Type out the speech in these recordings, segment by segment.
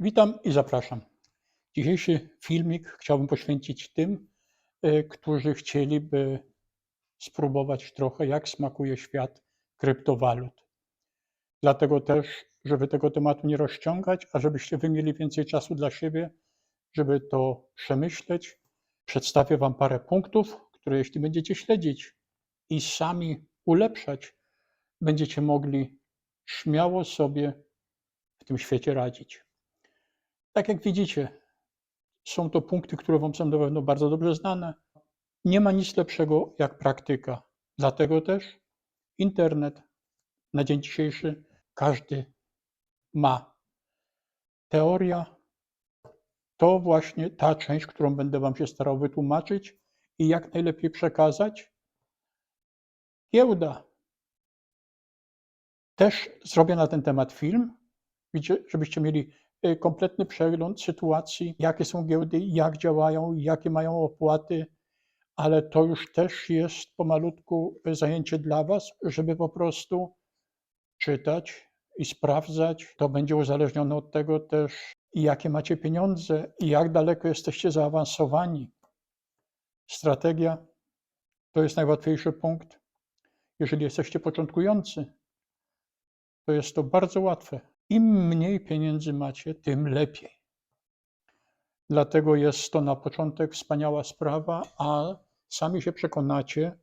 Witam i zapraszam. Dzisiejszy filmik chciałbym poświęcić tym, e, którzy chcieliby spróbować trochę, jak smakuje świat kryptowalut. Dlatego też, żeby tego tematu nie rozciągać, a żebyście wy mieli więcej czasu dla siebie, żeby to przemyśleć, przedstawię Wam parę punktów, które jeśli będziecie śledzić i sami ulepszać, będziecie mogli śmiało sobie w tym świecie radzić. Tak jak widzicie, są to punkty, które Wam są na pewno bardzo dobrze znane. Nie ma nic lepszego jak praktyka. Dlatego też internet na dzień dzisiejszy każdy ma. Teoria to właśnie ta część, którą będę Wam się starał wytłumaczyć i jak najlepiej przekazać. Giełda. Też zrobię na ten temat film, żebyście mieli kompletny przegląd sytuacji, jakie są giełdy, jak działają, jakie mają opłaty, ale to już też jest pomalutku zajęcie dla Was, żeby po prostu czytać i sprawdzać. To będzie uzależnione od tego też, jakie macie pieniądze i jak daleko jesteście zaawansowani. Strategia to jest najłatwiejszy punkt. Jeżeli jesteście początkujący, to jest to bardzo łatwe. Im mniej pieniędzy macie, tym lepiej. Dlatego jest to na początek wspaniała sprawa, a sami się przekonacie,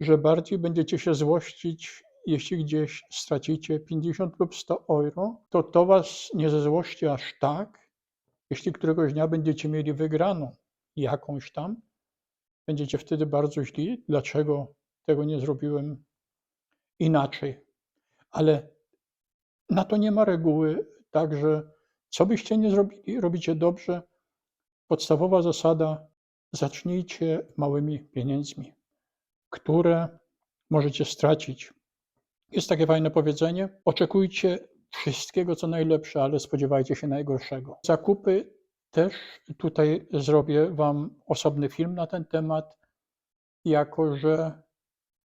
że bardziej będziecie się złościć, jeśli gdzieś stracicie 50 lub 100 euro, to to was nie zezłości aż tak, jeśli któregoś dnia będziecie mieli wygraną jakąś tam, będziecie wtedy bardzo źli, dlaczego tego nie zrobiłem inaczej. Ale na to nie ma reguły, także co byście nie zrobili, robicie dobrze. Podstawowa zasada: zacznijcie małymi pieniędzmi, które możecie stracić. Jest takie fajne powiedzenie: oczekujcie wszystkiego, co najlepsze, ale spodziewajcie się najgorszego. Zakupy też tutaj zrobię Wam osobny film na ten temat, jako że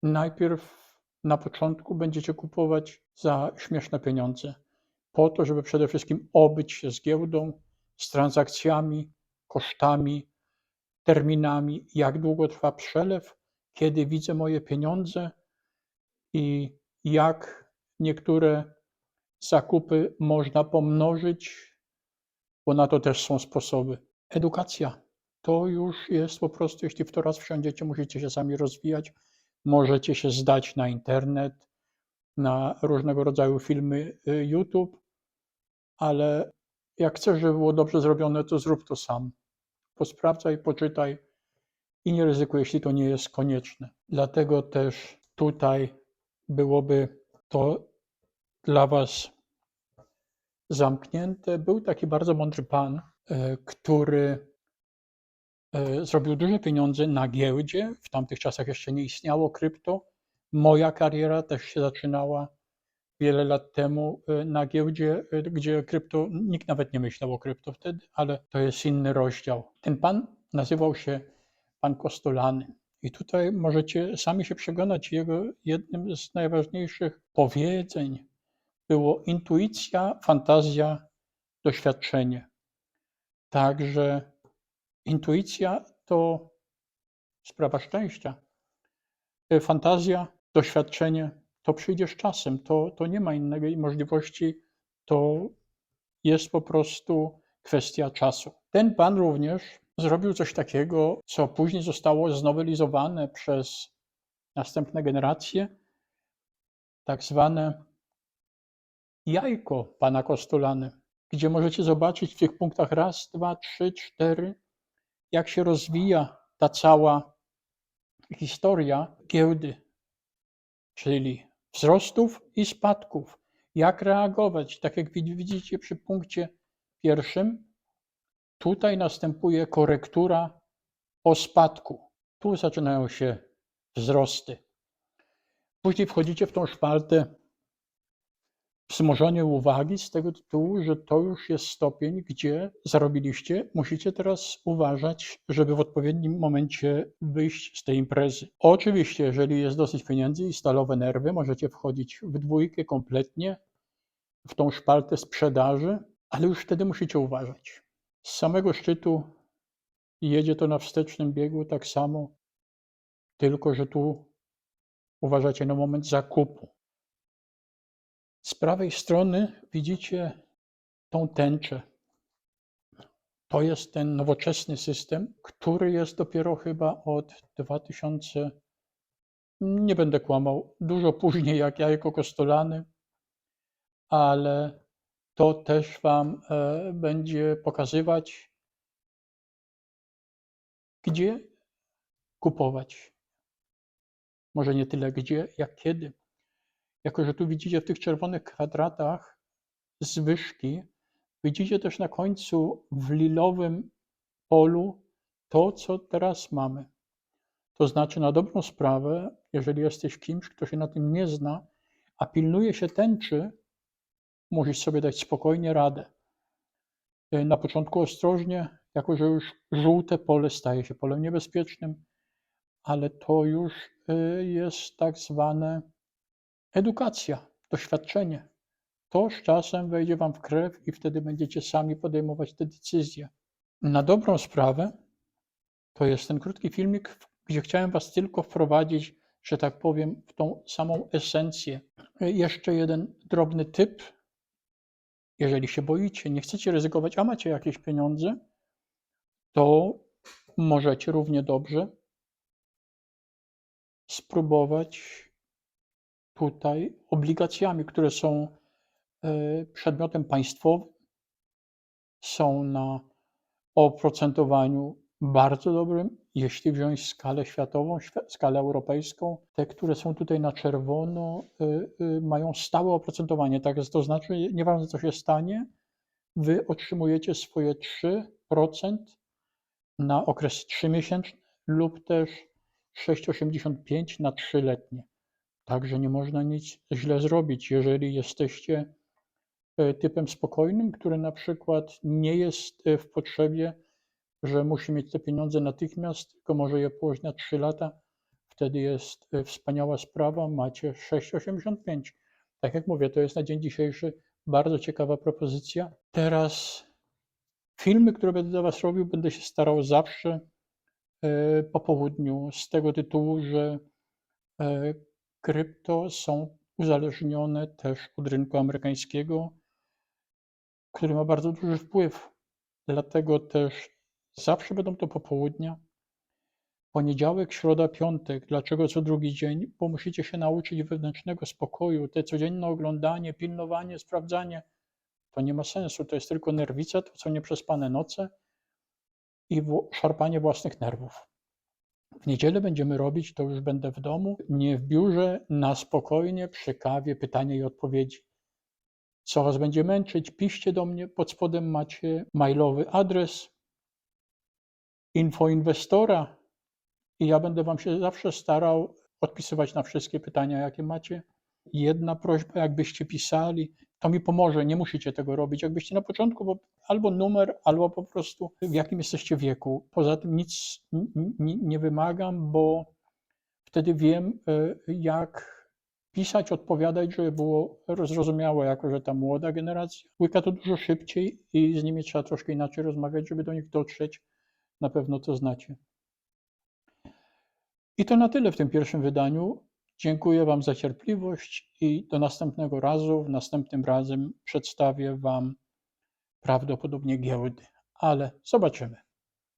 najpierw na początku będziecie kupować za śmieszne pieniądze, po to, żeby przede wszystkim obyć się z giełdą, z transakcjami, kosztami, terminami, jak długo trwa przelew, kiedy widzę moje pieniądze i jak niektóre zakupy można pomnożyć, bo na to też są sposoby. Edukacja to już jest po prostu, jeśli w to raz wsiądziecie, musicie się sami rozwijać, możecie się zdać na internet, na różnego rodzaju filmy y, YouTube, ale jak chcesz, żeby było dobrze zrobione, to zrób to sam. Posprawdzaj, poczytaj i nie ryzykuj, jeśli to nie jest konieczne. Dlatego też tutaj byłoby to dla Was zamknięte. Był taki bardzo mądry pan, y, który zrobił duże pieniądze na giełdzie. W tamtych czasach jeszcze nie istniało krypto. Moja kariera też się zaczynała wiele lat temu y, na giełdzie, gdzie krypto, nikt nawet nie myślał o krypto wtedy, ale to jest inny rozdział. Ten pan nazywał się pan Kostolany. I tutaj możecie sami się przekonać, jego jednym z najważniejszych powiedzeń było intuicja, fantazja, doświadczenie. Także intuicja to sprawa szczęścia. E, Fantazja, doświadczenie to przyjdzie z czasem, to, to nie ma innej możliwości, to jest po prostu kwestia czasu. Ten pan również zrobił coś takiego, co później zostało znowelizowane przez następne generacje, tak zwane jajko pana Kostolany, gdzie możecie zobaczyć w tych punktach raz, dwa, trzy, cztery, jak się rozwija ta cała historia giełdy, czyli wzrostów i spadków. Jak reagować? Tak jak widzicie przy punkcie pierwszym, tutaj następuje korektura o spadku. Tu zaczynają się wzrosty. Później wchodzicie w tą szpaltę wzmożenie uwagi z tego tytułu, że to już jest stopień, gdzie zarobiliście. Musicie teraz uważać, żeby w odpowiednim momencie wyjść z tej imprezy. Oczywiście, jeżeli jest dosyć pieniędzy i stalowe nerwy, możecie wchodzić w dwójkę kompletnie, w tą szpaltę sprzedaży, ale już wtedy musicie uważać. Z samego szczytu jedzie to na wstecznym biegu tak samo, tylko że tu uważacie na moment zakupu. Z prawej strony widzicie tą tęczę. To jest ten nowoczesny system, który jest dopiero chyba od 2000, nie będę kłamał, dużo później jak jajko kostolany, ale to też Wam e, będzie pokazywać, gdzie kupować. Może nie tyle gdzie, jak kiedy. Jako, że tu widzicie w tych czerwonych kwadratach zwyżki, widzicie też na końcu w lilowym polu to, co teraz mamy. To znaczy, na dobrą sprawę, jeżeli jesteś kimś, kto się na tym nie zna, a pilnuje się tęczy, musisz sobie dać spokojnie radę. Y, Na początku ostrożnie, jako że już żółte pole staje się polem niebezpiecznym, ale to już y, jest tak zwane edukacja, doświadczenie. To z czasem wejdzie Wam w krew i wtedy będziecie sami podejmować te decyzje. Na dobrą sprawę, to jest ten krótki filmik, gdzie chciałem Was tylko wprowadzić, że tak powiem, w tą samą esencję. Jeszcze jeden drobny typ. Jeżeli się boicie, nie chcecie ryzykować, a macie jakieś pieniądze, to możecie równie dobrze spróbować tutaj obligacjami, które są e, przedmiotem państwowym, są na oprocentowaniu bardzo dobrym, jeśli wziąć skalę światową, świ- skalę europejską. Te, które są tutaj na czerwono, y, y, mają stałe oprocentowanie. Tak jest, to znaczy, nieważne co się stanie, wy otrzymujecie swoje 3% na okres 3-miesięczny lub też 6,85 na 3-letnie. Także nie można nic źle zrobić, jeżeli jesteście e, typem spokojnym, który na przykład nie jest e, w potrzebie, że musi mieć te pieniądze natychmiast, tylko może je położyć na 3 lata. Wtedy jest e, wspaniała sprawa, macie 6,85. Tak jak mówię, to jest na dzień dzisiejszy bardzo ciekawa propozycja. Teraz filmy, które będę dla Was robił, będę się starał zawsze po południu, z tego tytułu, że krypto są uzależnione też od rynku amerykańskiego, który ma bardzo duży wpływ. Dlatego też zawsze będą to popołudnia. Poniedziałek, środa, piątek. Dlaczego co drugi dzień? Bo musicie się nauczyć wewnętrznego spokoju. Te codzienne oglądanie, pilnowanie, sprawdzanie to nie ma sensu. To jest tylko nerwica, to są nieprzespane noce i szarpanie własnych nerwów. W niedzielę będziemy robić, to już będę w domu, nie w biurze, na spokojnie, przy kawie, pytania i odpowiedzi. Co Was będzie męczyć, piszcie do mnie. Pod spodem macie mailowy adres info inwestora i ja będę Wam się zawsze starał odpisywać na wszystkie pytania, jakie macie. Jedna prośba, jakbyście pisali, to mi pomoże, nie musicie tego robić. Jakbyście na początku bo albo numer, albo po prostu w jakim jesteście wieku. Poza tym nic nie wymagam, bo wtedy wiem, y, jak pisać, odpowiadać, żeby było zrozumiałe, jako że ta młoda generacja łyka to dużo szybciej i z nimi trzeba troszkę inaczej rozmawiać, żeby do nich dotrzeć. Na pewno to znacie. I to na tyle w tym pierwszym wydaniu. Dziękuję Wam za cierpliwość i do następnego razu. Następnym razem przedstawię Wam prawdopodobnie giełdy, ale zobaczymy.